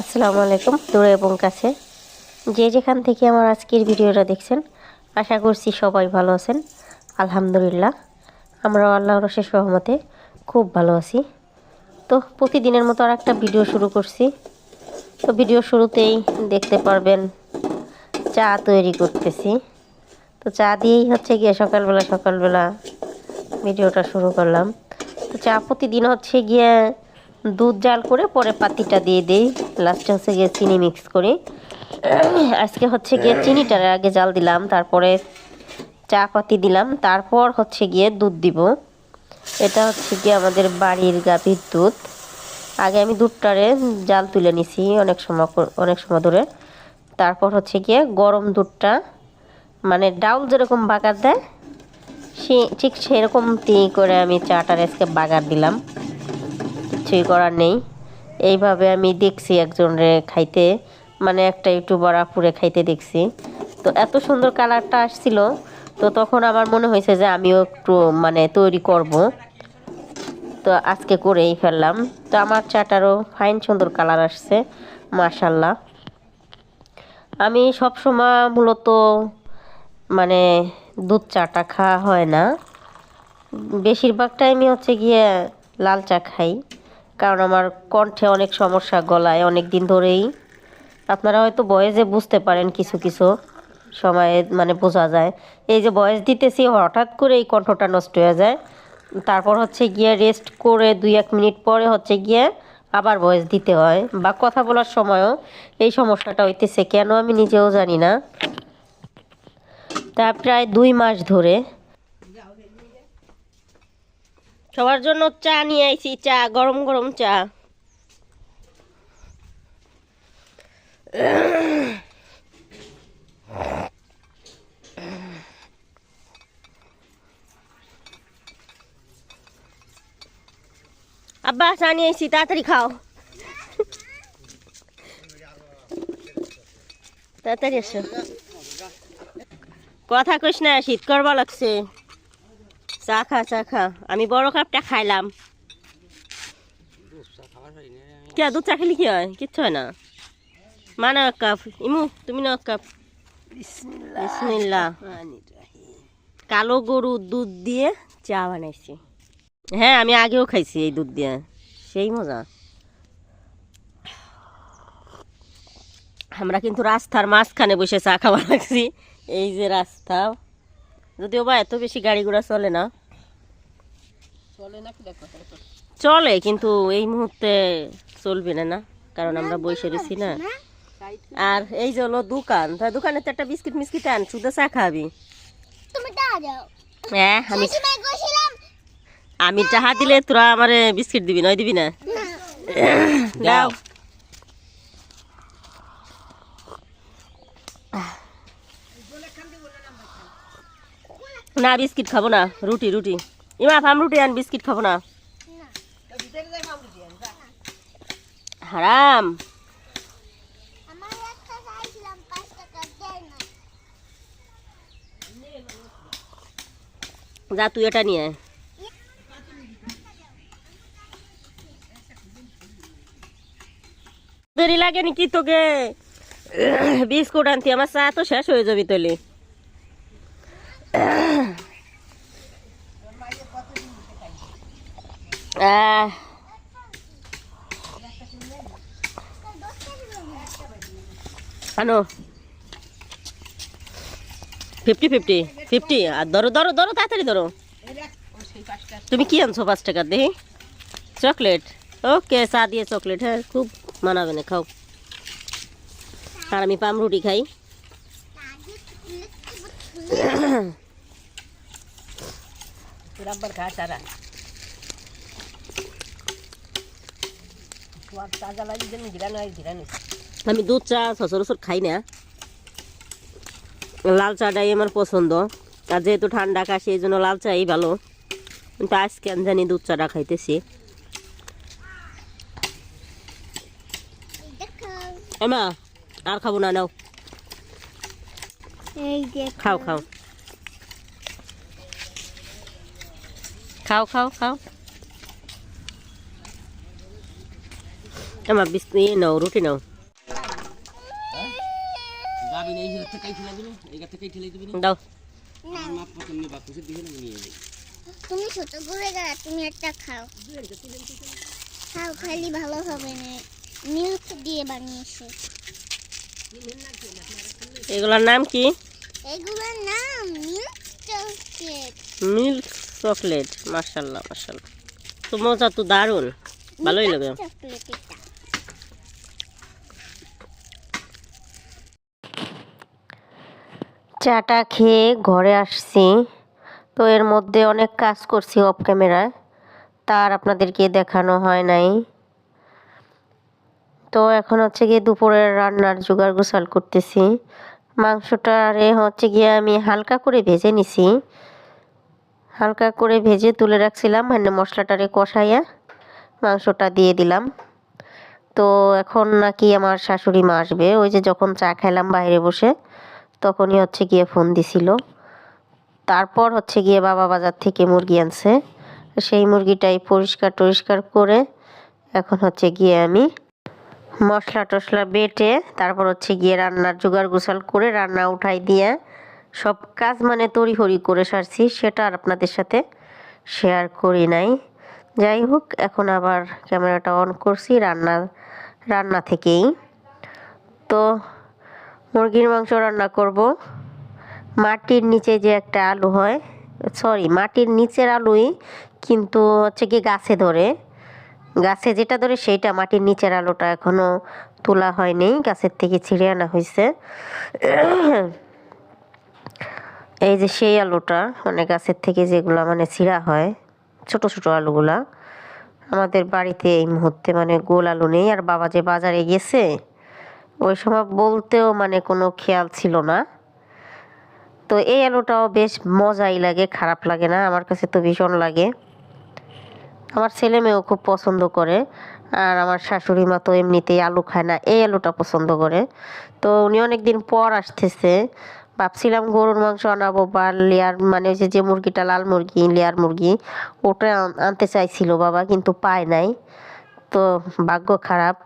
আসসালামু আলাইকুম, দূরে এবং কাছে। যে যেখান থেকে আমার আজকের ভিডিওটা দেখছেন, আশা করছি সবাই ভালো আছেন। আলহামদুলিল্লাহ আমরা আল্লাহ রসের সহমতে খুব ভালো আছি। তো প্রতিদিনের মতো আর একটা ভিডিও শুরু করছি। তো ভিডিও শুরুতেই দেখতে পারবেন, চা তৈরি করতেছি। তো চা দিয়েই হচ্ছে গিয়ে সকালবেলা সকালবেলা ভিডিওটা শুরু করলাম। তো চা প্রতিদিন হচ্ছে গিয়ে দুধ জাল করে পরে পাতিটা দিয়ে দিই। লাস্টে হচ্ছে গিয়ে চিনি মিক্স করি। আজকে হচ্ছে গিয়ে চিনিটার আগে জাল দিলাম, তারপরে চা পাতি দিলাম, তারপর হচ্ছে গিয়ে দুধ দিব। এটা হচ্ছে গিয়ে আমাদের বাড়ির গাভীর দুধ। আগে আমি দুধটারে জাল তুলে নিছি অনেক সময় অনেক সময় ধরে। তারপর হচ্ছে গিয়ে গরম দুধটা মানে ডাউল যেরকম বাগার দেয়, সে ঠিক সেরকম করে আমি চাটার আজকে বাগার দিলাম। কিছুই করার নেই। এইভাবে আমি দেখছি একজনরে খাইতে মানে একটা ইউটিউবার আপুরে খাইতে দেখছি। তো এত সুন্দর কালারটা আসছিল, তো তখন আমার মনে হয়েছে যে আমিও একটু মানে তৈরি করব। তো আজকে করেই ফেললাম। তো আমার চাটারও ফাইন সুন্দর কালার আসছে মাশাল্লাহ আমি সব সময় মূলত মানে দুধ চাটা খাওয়া হয় না। বেশিরভাগ টাইমই হচ্ছে গিয়ে লাল চা খাই। কারণ আমার কণ্ঠে অনেক সমস্যা গলায় অনেক দিন ধরেই। আপনারা হয়তো বয়েসে বুঝতে পারেন কিছু কিছু সময়ে মানে বোঝা যায়। এই যে বয়স দিতেছি, হঠাৎ করে এই কণ্ঠটা নষ্ট হয়ে যায়। তারপর হচ্ছে গিয়ে রেস্ট করে দুই এক মিনিট পরে হচ্ছে গিয়ে আবার বয়স দিতে হয় বা কথা বলার সময়ও এই সমস্যাটা হইতেছে। কেন আমি নিজেও জানি না। তা প্রায় দুই মাস ধরে সবার জন্য চা নিয়ে আইছি, চা, গরম গরম চা। আব্বা, চা নিয়ে আইছি, তাড়াতাড়ি খাও। তাড়াতাড়ি এসো কথা কইস না, শীত করবা লাগছে। চা খা চা খা। আমি বড় কাপটা খাইলাম। কে দুধ চা খেলে কি হয়? কিচ্ছু হয় না? মা না এক কাপ। ইমু তুমি না এক কাপ। বিসমিল্লাহ কালো গরুর দুধ দিয়ে চা বানাইছি। হ্যাঁ আমি আগেও খাইছি এই দুধ দিয়ে। সেই মজা। আমরা কিন্তু রাস্তার মাঝখানে বসে চা খাওয়া লাগছি। এই যে রাস্তা। যদিও বা এত বেশি গাড়ি ঘোড়া চলে না। চলে কিন্তু এই মুহূর্তে চলবে না না কারণ আমরা বসে রয়েছি না। আর এই যে হলো দোকান তা দোকানে তো একটা বিস্কিট মিস্কিট আন শুধু চা খাবি? হ্যাঁ আমি আমি চাহা দিলে তোরা আমারে বিস্কিট দিবি নয় দিবি না? দাও। না, বিস্কিট খাব না, রুটি রুটি। ইমা ফাম রুটি আন, বিস্কিট খাব না। হারাম। যা, তুই এটা নিয়ে। দেরি লাগে নাকি তোকে? বিস্কুট আনতি, আমার চা তো শেষ হয়ে যাবি তলি हेलो फिफ्टी फिफ्टी फिफ्टी धरो धरो धरो ताड़ी धरो तुम्हें कि आनसो पाँच टिकार दे चकलेट ओके सा दिए चकलेट हाँ खूब मना मैंने खाओ हमें पाम रुटी खाई रबर खा सारा আমি দুধ চা সচরাচর খাই না। লাল চাটাই আমার পছন্দ। আর যেহেতু ঠান্ডা কাশি এই জন্য লাল চাই ভালো। কিন্তু আজকে আমি জানি দুধ চাটা খাইতেছি। দেখো এমা আর খাব না নাও। এই যে খাও খাও। খাও খাও খাও। আমার বিস ইয়ে নাও রুটি নাও দাও তুমি ছোট করে গেলা তুমি একটা খাও খাও খালি ভালো হবে না মিল্ক দিয়ে বানিয়েছে এগুলোর নাম কি? এগুলোর নাম মিল্ক চকলেট মিল্ক চকলেট মার্শাল্লাহ মার্শাল্লাহ তো মজা তো দারুণ। ভালোই লাগে। চকলেট চাটা খেয়ে ঘরে আসছি। তো এর মধ্যে অনেক কাজ করছি অফ ক্যামেরায় তার আপনাদেরকে দেখানো হয় নাই। তো এখন হচ্ছে গিয়ে দুপুরের রান্নার জোগাড় গোসাল করতেছি। মাংসটারে হচ্ছে গিয়ে আমি হালকা করে ভেজে নিছি। হালকা করে ভেজে তুলে রাখছিলাম মানে মশলাটারে কষাইয়া মাংসটা দিয়ে দিলাম। তো এখন নাকি আমার শাশুড়ি মা আসবে। ওই যে যখন চা খেলাম বাইরে বসে তখনই হচ্ছে গিয়ে ফোন দিছিল। তারপর হচ্ছে গিয়ে বাবা বাজার থেকে মুরগি আনছে। সেই মুরগিটাই পরিষ্কার টরিষ্কার করে এখন হচ্ছে গিয়ে আমি মশলা টশলা বেটে তারপর হচ্ছে গিয়ে রান্নার জোগাড় গোসাল করে রান্না উঠাই দিয়ে সব কাজ মানে তড়িহড়ি করে সারছি, সেটা আর আপনাদের সাথে শেয়ার করি নাই। যাই হোক, এখন আবার ক্যামেরাটা অন করছি, রান্না রান্না থেকেই। তো মুরগির মাংস রান্না করব। মাটির নিচে যে একটা আলু হয় সরি মাটির নিচের আলুই কিন্তু হচ্ছে কি গাছে ধরে। গাছে যেটা ধরে সেইটা মাটির নিচের আলুটা এখনও তোলা হয়নি, গাছের থেকে ছিঁড়ে আনা হয়েছে এই যে সেই আলুটা মানে গাছের থেকে যেগুলো মানে ছিঁড়া হয়, ছোট ছোট আলুগুলা। আমাদের বাড়িতে এই মুহূর্তে মানে গোল আলু নেই, আর বাবা যে বাজারে গেছে ওই সময় বলতেও মানে কোনো খেয়াল ছিল না। তো এই আলুটাও বেশ মজাই লাগে, খারাপ লাগে না, আমার কাছে তো ভীষণ লাগে। আমার ছেলে মেয়েও খুব পছন্দ করে, আর আমার শাশুড়ি মা তো এমনিতেই আলু খায় না, এই আলুটা পছন্দ করে। তো উনি অনেক দিন পর আসতেছে, ভাবছিলাম গরুর মাংস আনাবো বা লেয়ার মানে যে যে মুরগিটা, লাল মুরগি, লেয়ার মুরগি, ওটা আনতে চাইছিল বাবা, কিন্তু পায় নাই। তো ভাগ্য খারাপ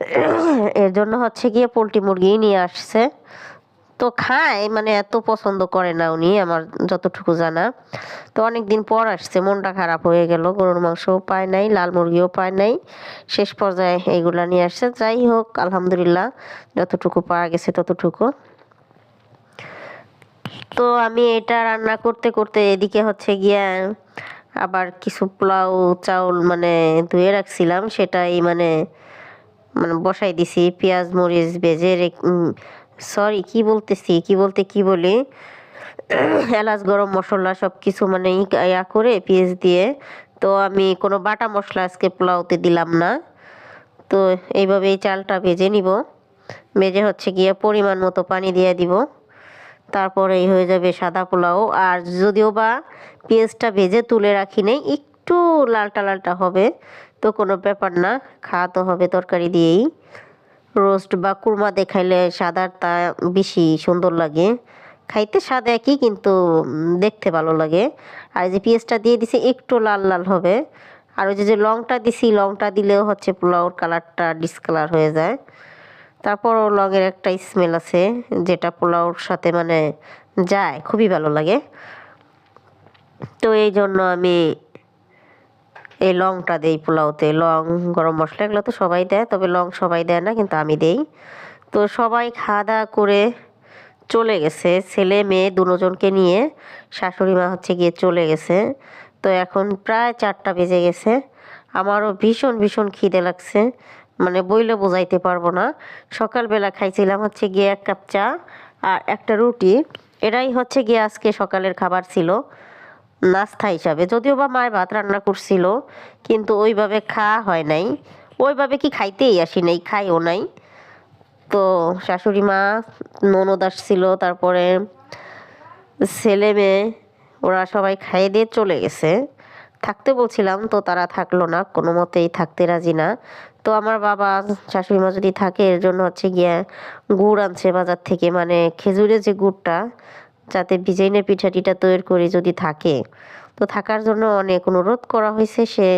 এর জন্য হচ্ছে গিয়ে পোলট্রি মুরগি নিয়ে আসছে। তো খায় মানে এত পছন্দ করে না উনি, আমার যতটুকু জানা। তো অনেক দিন পর আসছে, মনটা খারাপ হয়ে গেল, গরুর মাংসও পায় নাই, লাল মুরগিও পায় নাই। শেষ পর্যায়ে এইগুলা নিয়ে আসছে। যাই হোক, আলহামদুলিল্লাহ, যতটুকু পাওয়া গেছে ততটুকু। তো আমি এটা রান্না করতে করতে এদিকে হচ্ছে গিয়া আবার কিছু পোলাও, চাউল মানে ধুয়ে রাখছিলাম। সেটাই মানে মানে বসাই দিছি, পেঁয়াজ, মরিচ, ভেজে সরি কি বলতেছি, কি বলতে কি বলি? এলাচ, গরম মশলা সব কিছু মানে ইয়া করে পেঁয়াজ দিয়ে, তো আমি কোনো বাটা মশলা আজকে পোলাওতে দিলাম না। তো এইভাবে এই চালটা ভেজে নিব। ভেজে হচ্ছে গিয়ে পরিমাণ মতো পানি দিয়ে দিব। তারপরেই হয়ে যাবে সাদা পোলাও। আর যদিও বা পেঁয়াজটা ভেজে তুলে রাখি নেই, একটু লালটা লালটা হবে। তো কোনো ব্যাপার না খাওয়া তো হবে তরকারি দিয়েই। রোস্ট বা কুরমা দেখাইলে সাদার তা বেশি সুন্দর লাগে। খাইতে স্বাদ একই কিন্তু দেখতে ভালো লাগে। আর যে পেঁয়াজটা দিয়ে দিছি একটু লাল লাল হবে। আর ওই যে যে লংটা দিছি, লংটা দিলেও হচ্ছে পোলাওর কালারটা ডিসকালার হয়ে যায়। তারপরও লংয়ের একটা স্মেল আছে, যেটা পোলাওর সাথে মানে যায়, খুবই ভালো লাগে। তো এই জন্য আমি এই লংটা দেই পোলাওতে। লং, গরম মশলা এগুলো তো সবাই দেয়, তবে লং সবাই দেয় না, কিন্তু আমি দেই। তো সবাই খাওয়া দাওয়া করে চলে গেছে। ছেলে, মেয়ে দুজনকে নিয়ে শাশুড়ি মা হচ্ছে গিয়ে চলে গেছে। তো এখন প্রায় চারটা বেজে গেছে। আমারও ভীষণ ভীষণ খিদে লাগছে। মানে বইলে বোঝাইতে পারব না। সকালবেলা খাইছিলাম হচ্ছে গিয়ে এক কাপ চা আর একটা রুটি। এটাই হচ্ছে গিয়ে আজকে সকালের খাবার ছিল। নাস্তা হিসাবে। যদিও বা মায়ের ভাত রান্না করছিল, কিন্তু ওইভাবে খাওয়া হয় নাই। ওইভাবে কি খাইতেই আসি নাই, খাইও নাই। তো শাশুড়ি মা, ননদ আসছিল, তারপরে ছেলে মেয়ে, ওরা সবাই খাইয়ে দিয়ে চলে গেছে। থাকতে বলছিলাম, তো তারা থাকল না, কোনো মতেই থাকতে রাজি না। তো আমার বাবা, শাশুড়ি মা যদি থাকে, এর জন্য হচ্ছে গিয়ে গুড় আনছে বাজার থেকে মানে খেজুরের যে গুড়টা যাতে ডিজাইনের পিঠাটিটা তৈরি করি যদি থাকে। তো থাকার জন্য অনেক অনুরোধ করা হয়েছে, সে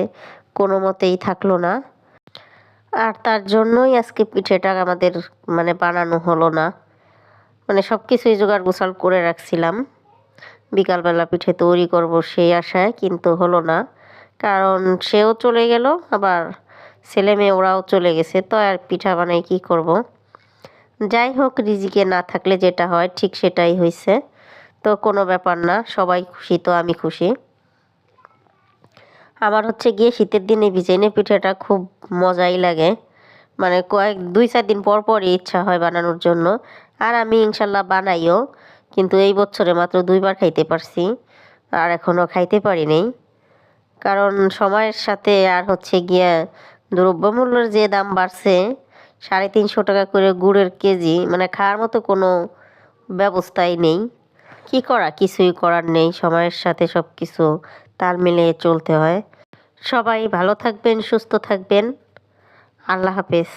কোনো মতেই থাকল না। আর তার জন্যই আজকে পিঠেটা আমাদের মানে বানানো হলো না। মানে সব কিছুই জোগাড় গোছাল করে রাখছিলাম। বিকালবেলা পিঠে তৈরি করব সেই আশায়, কিন্তু হলো না। কারণ সেও চলে গেল, আবার ছেলে মেয়ে ওরাও চলে গেছে, তো আর পিঠা বানাই কি করব। যাই হোক, রিজিকে না থাকলে যেটা হয়, ঠিক সেটাই হয়েছে। তো কোনো ব্যাপার না, সবাই খুশি তো আমি খুশি। আমার হচ্ছে গিয়ে শীতের দিনে ভিজাইনে পিঠাটা খুব মজাই লাগে। মানে কয়েক, দুই, চার দিন পর পরই ইচ্ছা হয় বানানোর জন্য। আর আমি ইনশাল্লাহ বানাইও, কিন্তু এই বছরে মাত্র দুইবার খাইতে পারছি, আর এখনও খাইতে পারি নাই। কারণ সময়ের সাথে আর হচ্ছে গিয়া দ্রব্যমূল্যের যে দাম বাড়ছে, সাড়ে তিনশো টাকা করে গুড়ের কেজি মানে খাওয়ার মতো কোনো ব্যবস্থাই নেই। কি করা? কিছুই করার নেই। সময়ের সাথে সব কিছু তাল মিলিয়ে চলতে হয়। সবাই ভালো থাকবেন, সুস্থ থাকবেন। আল্লাহ হাফেজ।